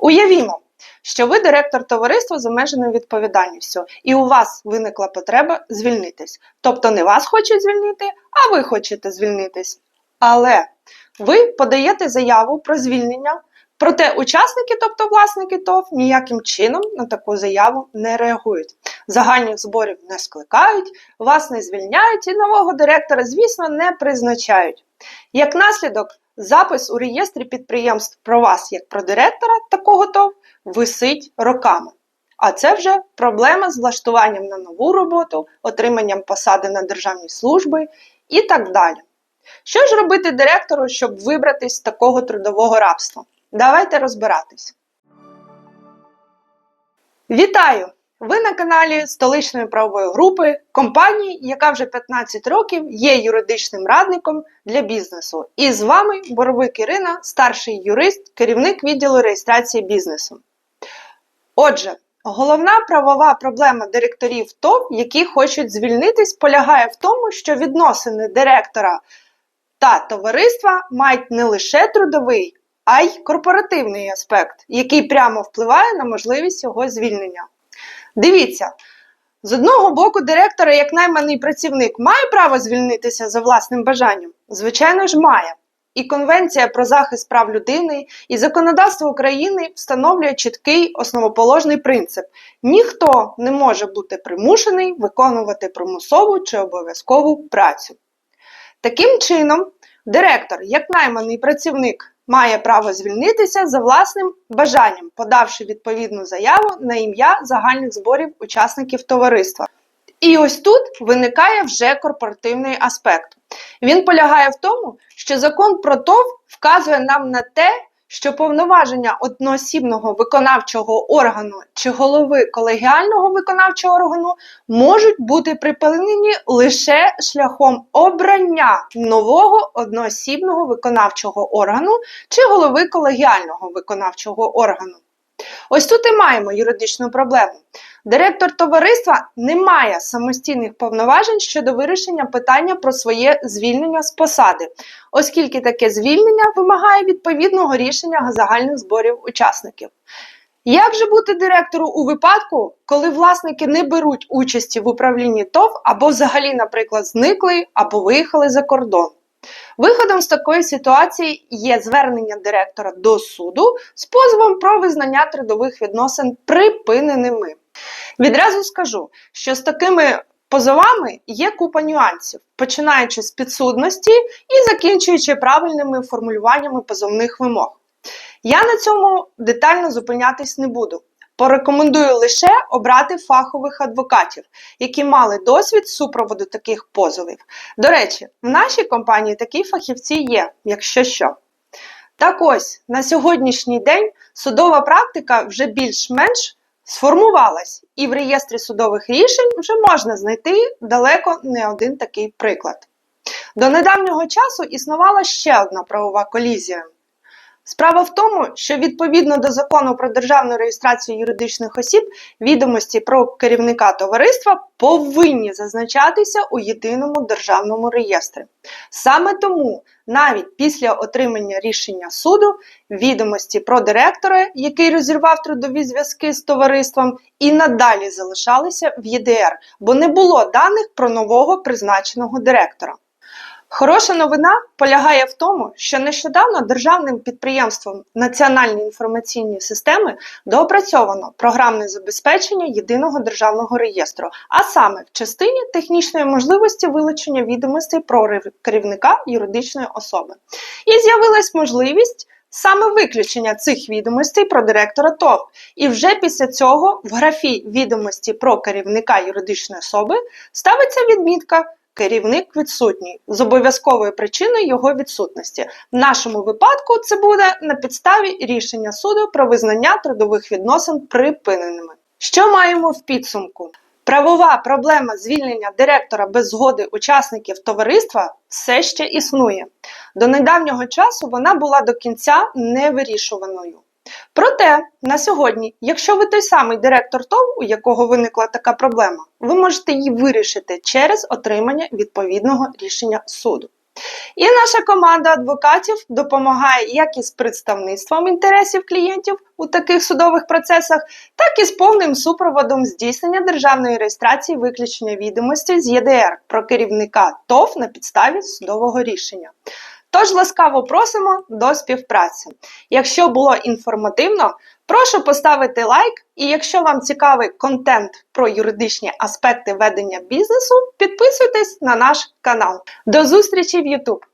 Уявімо, що ви директор товариства з обмеженою відповідальністю, і у вас виникла потреба звільнитись. Тобто не вас хочуть звільнити, а ви хочете звільнитись. Але ви подаєте заяву про звільнення, проте учасники, тобто власники ТОВ, ніяким чином на таку заяву не реагують. Загальних зборів не скликають, вас не звільняють і нового директора, звісно, не призначають. Як наслідок, запис у реєстрі підприємств про вас як про директора такого ТОВ висить роками. А це вже проблема з влаштуванням на нову роботу, отриманням посади на державній службі і так далі. Що ж робити директору, щоб вибратись з такого трудового рабства? Давайте розбиратись. Вітаю! Ви на каналі столичної правової групи компанії, яка вже 15 років є юридичним радником для бізнесу. І з вами Боровик Ірина, старший юрист, керівник відділу реєстрації бізнесу. Отже, головна правова проблема директорів ТОВ, які хочуть звільнитись, полягає в тому, що відносини директора та товариства мають не лише трудовий, а й корпоративний аспект, який прямо впливає на можливість його звільнення. Дивіться, з одного боку, директора, як найманий працівник, має право звільнитися за власним бажанням? Звичайно ж, має. І Конвенція про захист прав людини, і законодавство України встановлює чіткий основоположний принцип: ніхто не може бути примушений виконувати примусову чи обов'язкову працю. Таким чином, директор, як найманий працівник, має право звільнитися за власним бажанням, подавши відповідну заяву на ім'я загальних зборів учасників товариства. І ось тут виникає вже корпоративний аспект. Він полягає в тому, що закон про ТОВ вказує нам на те, що повноваження одноосібного виконавчого органу чи голови колегіального виконавчого органу можуть бути припинені лише шляхом обрання нового одноосібного виконавчого органу чи голови колегіального виконавчого органу. Ось тут і маємо юридичну проблему. Директор товариства не має самостійних повноважень щодо вирішення питання про своє звільнення з посади, оскільки таке звільнення вимагає відповідного рішення загальних зборів учасників. Як же бути директору у випадку, коли власники не беруть участі в управлінні ТОВ або взагалі, наприклад, зникли або виїхали за кордон? Виходом з такої ситуації є звернення директора до суду з позовом про визнання трудових відносин припиненими. Відразу скажу, що з такими позовами є купа нюансів, починаючи з підсудності і закінчуючи правильними формулюваннями позовних вимог. Я на цьому детально зупинятись не буду. Порекомендую лише обрати фахових адвокатів, які мали досвід супроводу таких позовів. До речі, в нашій компанії такі фахівці є, якщо що. Так ось, на сьогоднішній день судова практика вже більш-менш сформувалась, і в реєстрі судових рішень вже можна знайти далеко не один такий приклад. До недавнього часу існувала ще одна правова колізія. Справа в тому, що відповідно до закону про державну реєстрацію юридичних осіб відомості про керівника товариства повинні зазначатися у єдиному державному реєстрі. Саме тому, навіть після отримання рішення суду, відомості про директора, який розірвав трудові зв'язки з товариством, і надалі залишалися в ЄДР, бо не було даних про нового призначеного директора. Хороша новина полягає в тому, що нещодавно державним підприємством Національні інформаційні системи доопрацьовано програмне забезпечення єдиного державного реєстру, а саме в частині технічної можливості вилучення відомостей про керівника юридичної особи. І з'явилась можливість. Саме виключення цих відомостей про директора ТОВ. І вже після цього в графі відомості про керівника юридичної особи ставиться відмітка керівник відсутній з обов'язковою причиною його відсутності. В нашому випадку це буде на підставі рішення суду про визнання трудових відносин припиненими. Що маємо в підсумку? Правова проблема звільнення директора без згоди учасників товариства все ще існує. До недавнього часу вона була до кінця невирішуваною. Проте на сьогодні, якщо ви той самий директор ТОВ, у якого виникла така проблема, ви можете її вирішити через отримання відповідного рішення суду. І наша команда адвокатів допомагає як із представництвом інтересів клієнтів у таких судових процесах, так і з повним супроводом здійснення державної реєстрації виключення відомостей з ЄДР про керівника ТОВ на підставі судового рішення. Тож ласкаво просимо до співпраці. Якщо було інформативно, прошу поставити лайк. І якщо вам цікавий контент про юридичні аспекти ведення бізнесу, підписуйтесь на наш канал. До зустрічі в YouTube!